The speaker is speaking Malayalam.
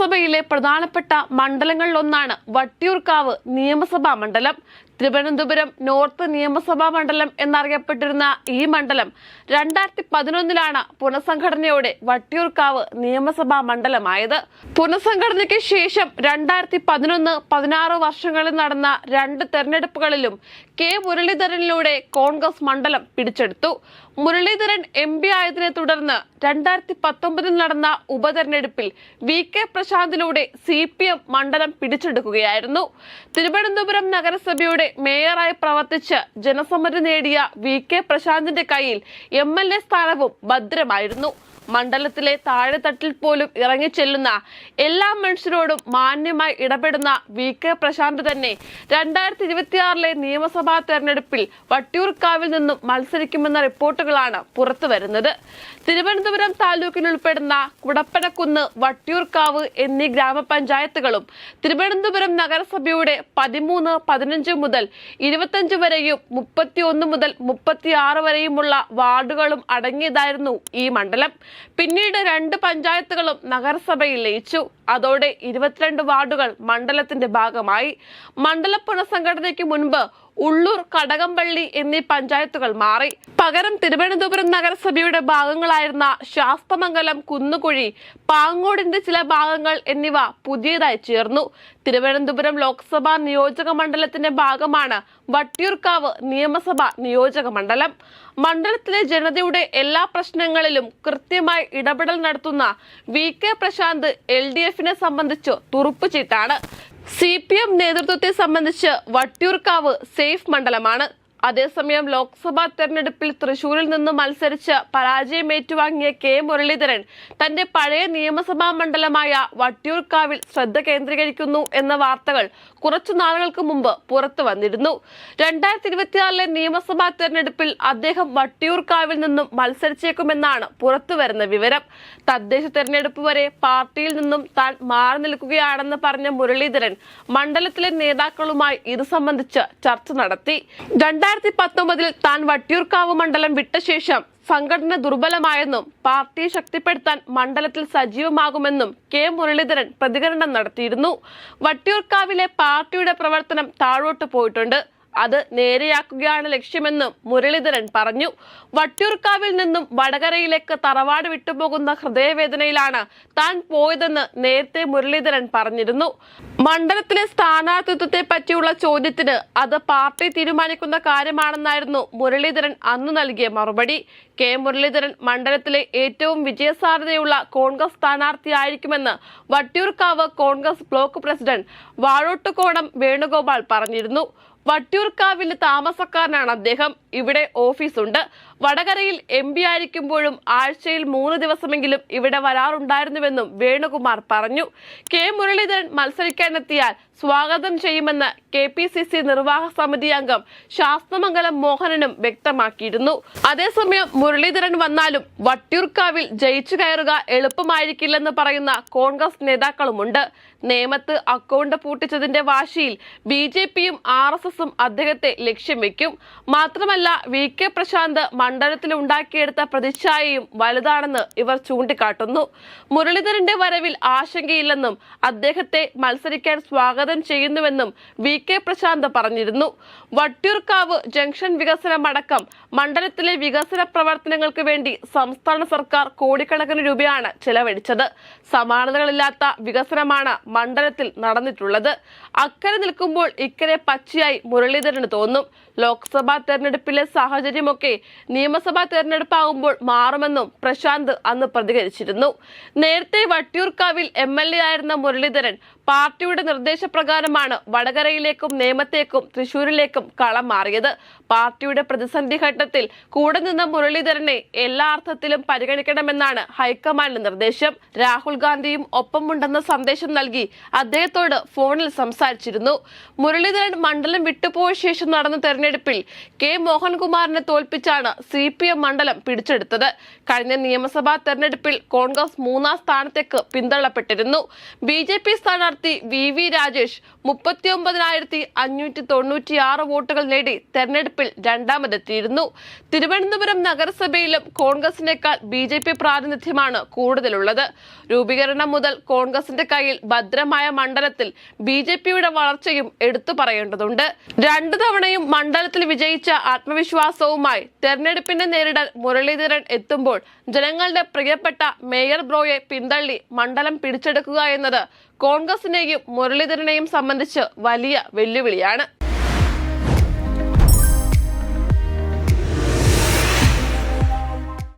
നിയമസഭയിലെ പ്രധാനപ്പെട്ട മണ്ഡലങ്ങളിലൊന്നാണ് വട്ടിയൂർക്കാവ് നിയമസഭാ മണ്ഡലം. തിരുവനന്തപുരം നോർത്ത് നിയമസഭാ മണ്ഡലം എന്നറിയപ്പെട്ടിരുന്ന ഈ മണ്ഡലം രണ്ടായിരത്തി പതിനൊന്നിലാണ് പുനഃസംഘടനയോടെ വട്ടിയൂർക്കാവ് നിയമസഭാ മണ്ഡലമായത്. പുനഃസംഘടനയ്ക്ക് ശേഷം രണ്ടായിരത്തി പതിനൊന്ന് പതിനാറ് വർഷങ്ങളിൽ നടന്ന രണ്ട് തെരഞ്ഞെടുപ്പുകളിലും കെ മുരളീധരനിലൂടെ കോൺഗ്രസ് മണ്ഡലം പിടിച്ചെടുത്തു. മുരളീധരൻ എം പി ആയതിനെ തുടർന്ന് രണ്ടായിരത്തി പത്തൊമ്പതിൽ നടന്ന ഉപതെരഞ്ഞെടുപ്പിൽ വി കെ പ്രശാന്തിലൂടെ സി പി എം മണ്ഡലം പിടിച്ചെടുക്കുകയായിരുന്നു. തിരുവനന്തപുരം നഗരസഭയുടെ മേയറായി പ്രവർത്തിച്ച് ജനസമ്മതി നേടിയ വി കെ പ്രശാന്തിന്റെ കയ്യിൽ എം എൽ എ സ്ഥാനവും ഭദ്രമായിരുന്നു. മണ്ഡലത്തിലെ താഴെത്തട്ടിൽ പോലും ഇറങ്ങിച്ചെല്ലുന്ന എല്ലാ മനുഷ്യരോടും മാന്യമായി ഇടപെടുന്ന വി കെ പ്രശാന്ത് തന്നെ രണ്ടായിരത്തി ഇരുപത്തിയാറിലെ നിയമസഭാ തെരഞ്ഞെടുപ്പിൽ വട്ടിയൂർക്കാവിൽ നിന്നും മത്സരിക്കുമെന്ന റിപ്പോർട്ടുകളാണ് പുറത്തു വരുന്നത്. തിരുവനന്തപുരം താലൂക്കിൽ ഉൾപ്പെടുന്ന കുടപ്പനക്കുന്ന് വട്ടിയൂർക്കാവ് എന്നീ ഗ്രാമപഞ്ചായത്തുകളും തിരുവനന്തപുരം നഗരസഭയുടെ പതിമൂന്ന് പതിനഞ്ച് മുതൽ ഇരുപത്തഞ്ച് വരെയും മുപ്പത്തിയൊന്ന് മുതൽ മുപ്പത്തിയാറ് വരെയുമുള്ള വാർഡുകളും അടങ്ങിയതായിരുന്നു ഈ മണ്ഡലം. പിന്നീട് രണ്ട് പഞ്ചായത്തുകളും നഗരസഭയിൽ ലയിച്ചു. അതോടെ ഇരുപത്തിരണ്ട് വാർഡുകൾ മണ്ഡലത്തിന്റെ ഭാഗമായി. മണ്ഡല പുനഃസംഘടനയ്ക്ക് മുൻപ് ഉള്ളൂർ കടകംപള്ളി എന്നീ പഞ്ചായത്തുകൾ മാറി. പകരം തിരുവനന്തപുരം നഗരസഭയുടെ ഭാഗങ്ങളായിരുന്ന ശാസ്തമംഗലം കുന്നുകുഴി പാങ്ങോടിന്റെ ചില ഭാഗങ്ങൾ എന്നിവ പുതിയതായി ചേർന്നു. തിരുവനന്തപുരം ലോക്സഭാ നിയോജക മണ്ഡലത്തിന്റെ ഭാഗമാണ് വട്ടിയൂർക്കാവ് നിയമസഭാ നിയോജക മണ്ഡലം. മണ്ഡലത്തിലെ ജനതയുടെ എല്ലാ പ്രശ്നങ്ങളിലും കൃത്യമായി ഇടപെടൽ നടത്തുന്ന V K Prashant L D എഫിനെ സംബന്ധിച്ച് തുറുപ്പ് ചീട്ടാണ്. സി പി എം നേതൃത്വത്തെ സംബന്ധിച്ച് വട്ടിയൂർക്കാവ് സേഫ് മണ്ഡലമാണ് അതേസമയം ലോക്സഭാ തെരഞ്ഞെടുപ്പിൽ തൃശൂരിൽ നിന്ന് മത്സരിച്ച് പരാജയം ഏറ്റുവാങ്ങിയ കെ മുരളീധരൻ തന്റെ പഴയ നിയമസഭാ മണ്ഡലമായ വട്ടിയൂർക്കാവിൽ ശ്രദ്ധ കേന്ദ്രീകരിക്കുന്നു എന്ന വാർത്തകൾ കുറച്ചു നാളുകൾക്ക് മുമ്പ് പുറത്തു വന്നിരുന്നു. രണ്ടായിരത്തി ഇരുപത്തിനാലിലെ നിയമസഭാ തെരഞ്ഞെടുപ്പിൽ അദ്ദേഹം വട്ടിയൂർക്കാവിൽ നിന്നും മത്സരിച്ചേക്കുമെന്നാണ് പുറത്തുവരുന്ന വിവരം. തദ്ദേശ തെരഞ്ഞെടുപ്പ് വരെ പാർട്ടിയിൽ നിന്നും താൻ മാറി നിൽക്കുകയാണെന്ന് പറഞ്ഞ മുരളീധരൻ മണ്ഡലത്തിലെ നേതാക്കളുമായി ഇത് സംബന്ധിച്ച് ചർച്ച നടത്തി. രണ്ടായിരത്തി പത്തൊമ്പതിൽ താൻ വട്ടിയൂർക്കാവ് മണ്ഡലം വിട്ട ശേഷം സംഘടന ദുർബലമായെന്നും പാർട്ടിയെ ശക്തിപ്പെടുത്താൻ മണ്ഡലത്തിൽ സജീവമാകുമെന്നും കെ മുരളീധരൻ പ്രതികരണം നടത്തിയിരുന്നു. വട്ടിയൂർക്കാവിലെ പാർട്ടിയുടെ പ്രവർത്തനം താഴോട്ട് പോയിട്ടുണ്ട്. അത് നേരെയാക്കുകയാണ് ലക്ഷ്യമെന്നും മുരളീധരൻ പറഞ്ഞു. വട്ടിയൂർക്കാവിൽ നിന്നും വടകരയിലേക്ക് തറവാട് വിട്ടുപോകുന്ന ഹൃദയവേദനയിലാണ് താൻ പോയതെന്ന് നേരത്തെ മുരളീധരൻ പറഞ്ഞിരുന്നു. മണ്ഡലത്തിലെ സ്ഥാനാർത്ഥിത്വത്തെ പറ്റിയുള്ള ചോദ്യത്തിന് അത് പാർട്ടി തീരുമാനിക്കുന്ന കാര്യമാണെന്നായിരുന്നു മുരളീധരൻ അന്ന് നൽകിയ മറുപടി. കെ. മുരളീധരൻ മണ്ഡലത്തിലെ ഏറ്റവും വിജയസാധ്യതയുള്ള Congress സ്ഥാനാർത്ഥിയായിരിക്കുമെന്ന് Vattiyoorkavu Congress block president Vazhottukonam Venugopal പറഞ്ഞിരുന്നു. വട്ടിയൂർക്കാവിലെ താമസക്കാരനാണ് അദ്ദേഹം. ഇവിടെ ഓഫീസുണ്ട്. വടകരയിൽ എം പി ആയിരിക്കുമ്പോഴും ആഴ്ചയിൽ മൂന്ന് ദിവസമെങ്കിലും ഇവിടെ വരാറുണ്ടായിരുന്നുവെന്നും വേണുകുമാർ പറഞ്ഞു. കെ മുരളീധരൻ മത്സരിക്കാനെത്തിയാൽ സ്വാഗതം ചെയ്യുമെന്ന് കെ പി സി സി നിർവാഹക സമിതി അംഗം ശാസ്ത്രമംഗലം മോഹനനും വ്യക്തമാക്കിയിരുന്നു. അതേസമയം മുരളീധരൻ വന്നാലും വട്ടിയൂർക്കാവിൽ ജയിച്ചു കയറുക എളുപ്പമായിരിക്കില്ലെന്ന് പറയുന്ന കോൺഗ്രസ് നേതാക്കളുമുണ്ട്. നേമത്ത് അക്കൗണ്ട് പൂട്ടിച്ചതിന്റെ വാശിയിൽ ബി ജെ പിയും ആർ എസ് എസും അദ്ദേഹത്തെ ലക്ഷ്യം വെക്കും. മാത്രമല്ല വി കെ പ്രശാന്ത് മണ്ഡലത്തിൽ ഉണ്ടാക്കിയെടുത്ത പ്രതിച്ഛായയും വലുതാണെന്ന് ഇവർ ചൂണ്ടിക്കാട്ടുന്നു. മുരളീധരന്റെ വരവിൽ ആശങ്കയില്ലെന്നും അദ്ദേഹത്തെ മത്സരിക്കാൻ സ്വാഗതം ചെയ്യുന്നുവെന്നും വി കെ പ്രശാന്ത് പറഞ്ഞിരുന്നു. വട്ടിയൂർക്കാവ് ജംഗ്ഷൻ വികസനമടക്കം മണ്ഡലത്തിലെ വികസന പ്രവർത്തനങ്ങൾക്ക് വേണ്ടി സംസ്ഥാന സർക്കാർ കോടിക്കണക്കിന് രൂപയാണ് ചെലവഴിച്ചത്. സമാനതകളില്ലാത്ത വികസനമാണ് മണ്ഡലത്തിൽ നടന്നിട്ടുള്ളത്. അക്കരെ നിൽക്കുമ്പോൾ ഇക്കരെ പച്ചയായി മുരളീധരന് തോന്നും. ലോക്സഭാ തെരഞ്ഞെടുപ്പിലെ സാഹചര്യമൊക്കെ നിയമസഭാ തെരഞ്ഞെടുപ്പാകുമ്പോൾ മാറുമെന്നും പ്രശാന്ത് അന്ന് പ്രതികരിച്ചിരുന്നു. നേരത്തെ വട്ടിയൂർക്കാവിൽ എം എൽ എ ആയിരുന്ന മുരളീധരൻ പാർട്ടിയുടെ നിർദ്ദേശപ്രകാരമാണ് വടകരയിലേക്കും നേമത്തേക്കും തൃശൂരിലേക്കും കളം മാറിയത്. പാർട്ടിയുടെ പ്രതിസന്ധി ഘട്ടത്തിൽ കൂടെ നിന്ന മുരളീധരനെ എല്ലാ അർത്ഥത്തിലും പരിഗണിക്കണമെന്നാണ് ഹൈക്കമാൻഡ് നിർദ്ദേശം. രാഹുൽ ഗാന്ധിയും ഒപ്പമുണ്ടെന്ന സന്ദേശം നൽകി അദ്ദേഹത്തോട് ഫോണിൽ സംസാരിച്ചിരുന്നു. മുരളീധരൻ മണ്ഡലം വിട്ടുപോയ ശേഷം നടന്ന തെരഞ്ഞെടുപ്പിൽ കെ മോഹൻകുമാറിനെ തോൽപ്പിച്ചാണ് സി മണ്ഡലം പിടിച്ചെടുത്തത്. കഴിഞ്ഞ നിയമസഭാ തെരഞ്ഞെടുപ്പിൽ കോൺഗ്രസ് മൂന്നാം സ്ഥാനത്തേക്ക് പിന്തള്ളപ്പെട്ടിരുന്നു. ബി ജെ സ്ഥാനാർത്ഥി വി വി രാജേഷ് മുപ്പത്തിയൊമ്പതിനായിരത്തി അഞ്ഞൂറ്റി തൊണ്ണൂറ്റിയാറ് വോട്ടുകൾ നേടി തെരഞ്ഞെടുപ്പിൽ രണ്ടാമതെത്തിയിരുന്നു. തിരുവനന്തപുരം നഗരസഭയിലും കോൺഗ്രസിനേക്കാൾ ബി ജെ പി പ്രാതിനിധ്യമാണ് കൂടുതലുള്ളത്. രൂപീകരണം മുതൽ കോൺഗ്രസിന്റെ കയ്യിൽ ഭദ്രമായ മണ്ഡലത്തിൽ ബി ജെ പിയുടെ വളർച്ചയും എടുത്തു പറയേണ്ടതുണ്ട്. രണ്ടു തവണയും മണ്ഡലത്തിൽ വിജയിച്ച ആത്മവിശ്വാസവുമായി തെരഞ്ഞെടുപ്പിനെ നേരിടാൻ മുരളീധരൻ എത്തുമ്പോൾ ജനങ്ങളുടെ പ്രിയപ്പെട്ട മേയർ ബ്രോയെ പിന്തള്ളി മണ്ഡലം പിടിച്ചെടുക്കുക എന്നത് കോൺഗ്രസിനെയും മുരളീധരനെയും സംബന്ധിച്ച് വലിയ വെല്ലുവിളിയാണ്.